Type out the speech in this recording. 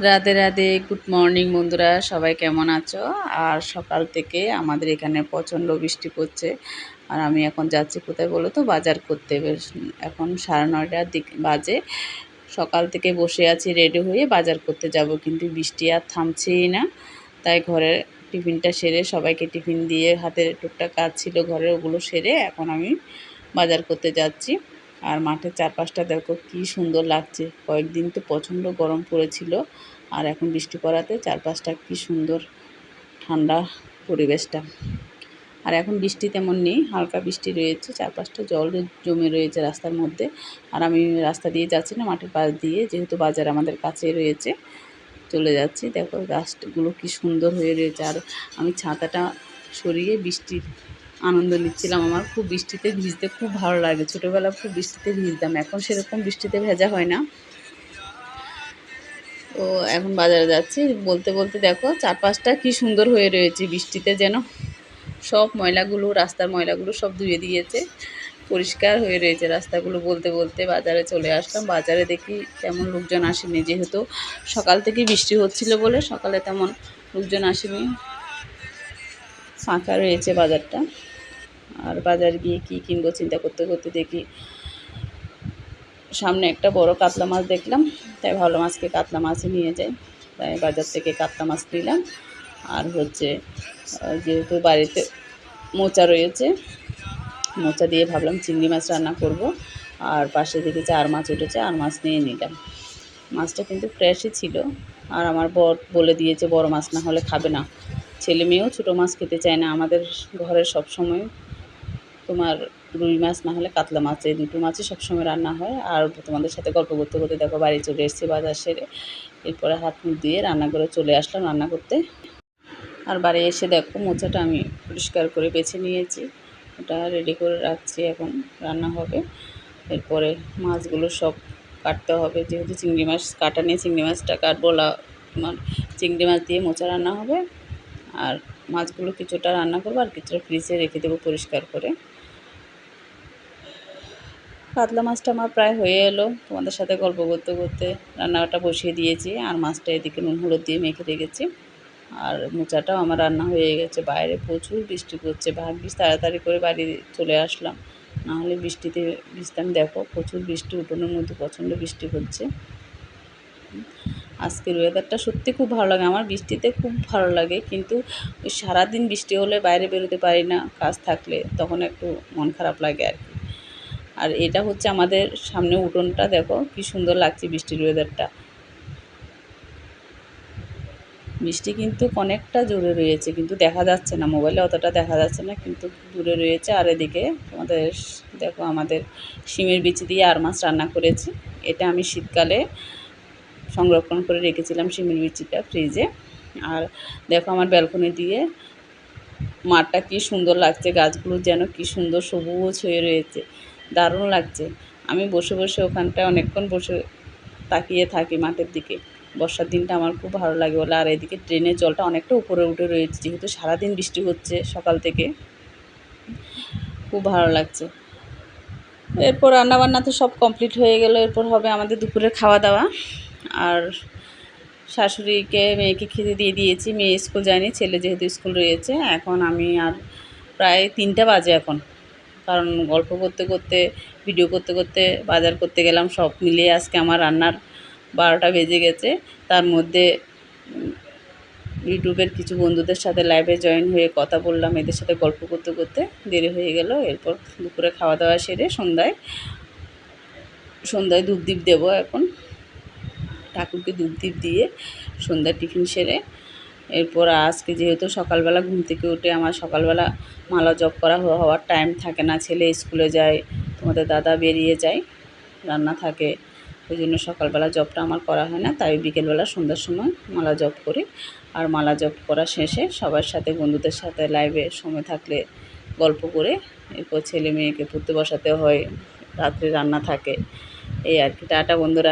Radhe Radhe, good morning বন্ধুরা, সবাই কেমন আছো? আর সকাল থেকে আমাদের এখানে প্রচণ্ড বৃষ্টি পড়ছে। আর আমি এখন যাচ্ছি কোথায় বলো তো? বাজার করতে। এখন সাড়ে নয়টার দিক বাজে। সকাল থেকে বসে আছি রেডি হয়ে বাজার করতে যাব। কিন্তু বৃষ্টি আর থামছেই না। তাই ঘরে টিফিনটা সেরে সবাইকে টিফিন দিয়ে হাতের টুকটাক কাজ ছিল ঘরের, ওগুলো সেরে এখন আমি বাজার করতে যাচ্ছি। আর মাঠের চারপাশটা দেখো কি সুন্দর লাগছে। কয়েকদিন তো প্রচণ্ড গরম পড়েছিল আর এখন বৃষ্টি পড়াতে চারপাশটা কি সুন্দর ঠান্ডা পরিবেশটা। আর এখন বৃষ্টি তেমন নেই, হালকা বৃষ্টি রয়েছে, চারপাশটা জল জমে রয়েছে রাস্তার মধ্যে। আর আমি রাস্তা দিয়ে যাচ্ছি না, মাঠের পাশ দিয়ে, যেহেতু বাজার আমাদের কাছে রয়েছে, চলে যাচ্ছি। দেখো গাছগুলো কি সুন্দর হয়ে রয়েছে। আর আমি ছাতাটা সরিয়ে বৃষ্টির আনন্দ নিচ্ছিলাম আমার। খুব বৃষ্টিতে ভিজতে খুব ভালো লাগে। ছোটোবেলা খুব বৃষ্টিতে ভিজতাম। এখন সেরকম বৃষ্টিতে ভেজা হয় না। তো এখন বাজারে যাচ্ছি। বলতে বলতে দেখো, চারপাশটা কি সুন্দর হয়ে রয়েছে বৃষ্টিতে যেন। সব ময়লাগুলো, রাস্তার ময়লাগুলো সব ধুয়ে দিয়েছে। পরিষ্কার হয়ে রয়েছে রাস্তাগুলো বলতে বলতে। বাজারে চলে আসলাম। বাজারে দেখি তেমন লোকজন আসেনি। যেহেতু সকাল থেকে বৃষ্টি হচ্ছিল বলে সকালে তেমন লোকজন আসেনি। ফাঁকা রয়েছে বাজারটা। আর বাজার গিয়ে কি কিনবো চিন্তা করতে করতে দেখি সামনে একটা বড় কাতলা মাছ দেখলাম, তাই ভালো মাছকে কাতলা মাছই নিয়ে যাই। তাই বাজার থেকে কাতলা মাছ নিলাম। আর হচ্ছে যেহেতু বাড়িতে মোচা রয়েছে, মোচা দিয়ে ভাবলাম চিংড়ি মাছ রান্না করব। আর পাশে দিকে আর মাছ উঠেছে, আর মাছ নিয়ে নিলাম। মাছটা কিন্তু ফ্রেশই ছিল। আর আমার বর বলে দিয়েছে, বড় মাছ না হলে খাবে না। ছেলে মেয়েও ছোটো মাছ খেতে চায় না। আমাদের ঘরে সব সময় তোমার রুই মাছ না হলে কাতলা মাছ, এই দুটো মাছই সবসময় রান্না হয়। আর তোমাদের সাথে গল্প করতে করতে দেখো, বাড়ি চলে এসেছি বাজার সেরে। এরপরে হাত মুখ দিয়ে রান্না করে চলে আসলাম রান্না করতে। আর বাড়ি এসে দেখো, মোচাটা আমি পরিষ্কার করে বেছে নিয়েছি। ওটা রেডি করে রাখছি এখন, রান্না হবে। এরপরে মাছগুলো সব কাটতে হবে। যেহেতু চিংড়ি মাছ কাটা নিয়ে চিংড়ি মাছটা কাটবো তোমার চিংড়ি মাছ দিয়ে মোচা রান্না হবে। আর মাছগুলো কিছুটা রান্না করব, আর কিছুটা ফ্রিজে রেখে দেবো পরিষ্কার করে। কাতলা মাছটা আমার প্রায় হয়ে এলো। তোমাদের সাথে গল্প করতে করতে রান্নাটা বসিয়ে দিয়েছি। আর মাছটা এদিকে নুন হলুদ দিয়ে মেখে রেখেছি। আর মোচাটাও আমার রান্না হয়ে গেছে। বাইরে প্রচুর বৃষ্টি পড়ছে। ভাগ্যিস তাড়াতাড়ি করে বাড়ি চলে আসলাম। নাহলে বৃষ্টিতে ভিজতাম। দেখো, প্রচুর বৃষ্টি, উঠোনের মধ্যে প্রচণ্ড বৃষ্টি হচ্ছে। আজকের ওয়েদারটা সত্যি খুব ভালো লাগে। আমার বৃষ্টিতে খুব ভালো লাগে। কিন্তু সারাদিন বৃষ্টি হলে বাইরে বেরোতে পারি না। কাজ থাকলে তখন একটু মন খারাপ লাগে আর কি। আর এটা হচ্ছে আমাদের সামনে উঠোনটা, দেখো কি সুন্দর লাগছে বৃষ্টির ওয়েদারটা বৃষ্টি কিন্তু অনেকটা জোরে রয়েছে, কিন্তু দেখা যাচ্ছে না। মোবাইলে অতটা দেখা যাচ্ছে না, কিন্তু দূরে রয়েছে। আর এদিকে তোমাদের দেখো আমাদের শিমের বিচি দিয়ে আর মাছ রান্না করেছি। এটা আমি শীতকালে সংরক্ষণ করে রেখেছিলাম শিমের বিচিটা ফ্রিজে আর দেখো আমার ব্যালকনি দিয়ে মাঠটা কি সুন্দর লাগছে, গাছগুলো যেন কি সুন্দর সবুজ হয়ে রয়েছে। দারুণ লাগছে। আমি বসে বসে ওখানটায় অনেকক্ষণ বসে তাকিয়ে থাকি মাঠের দিকে। বর্ষার দিনটা আমার খুব ভালো লাগে বলে। আর এদিকে ট্রেনের জলটা অনেকটা উপরে উঠে রয়েছে, যেহেতু সারাদিন বৃষ্টি হচ্ছে সকাল থেকে। খুব ভালো লাগছে। এরপর রান্নাবান্না তো সব কমপ্লিট হয়ে গেল। এরপর হবে আমাদের দুপুরের খাওয়া দাওয়া আর শাশুড়িকে, মেয়েকে খেতে দিয়ে দিয়েছি। মেয়ে স্কুল যায়নি, ছেলে যেহেতু স্কুল রয়েছে। এখন আমি আর প্রায় তিনটা বাজে এখন। কারণ গল্প করতে করতে ভিডিও করতে করতে বাজার করতে গেলাম, সব মিলিয়ে আজকে আমার রান্নার বারোটা বেজে গেছে। তার মধ্যে ইউটিউবের কিছু বন্ধুদের সাথে লাইভে জয়েন হয়ে কথা বললাম, এদের সাথে গল্প করতে করতে দেরি হয়ে গেল। এরপর দুপুরে খাওয়া দাওয়া সেরে সন্ধ্যায় সন্ধ্যায় ধূপদীপ দেবো এখন। ঠাকুরকে ধূপদীপ দিয়ে সন্ধ্যায় টিফিন সেরে এরপর আজকে যেহেতু সকালবেলা ঘুম থেকে উঠে আমার সকালবেলা মালা জপ করা হওয়ার টাইম থাকে না, ছেলে স্কুলে যায়, তোমাদের দাদা বেরিয়ে যায়, রান্না থাকে, ওই জন্য সকালবেলা জবটা আমার করা হয় না, তাই বিকেলবেলা সন্ধ্যার সময় মালা জপ করি। আর মালা জপ করা শেষে সবার সাথে, বন্ধুদের সাথে লাইভে সময় থাকলে গল্প করে, এরপর ছেলে মেয়েকে পড়তে বসাতে হয়, রাত্রে রান্না থাকে, এই আর কি। টাটা বন্ধুরা।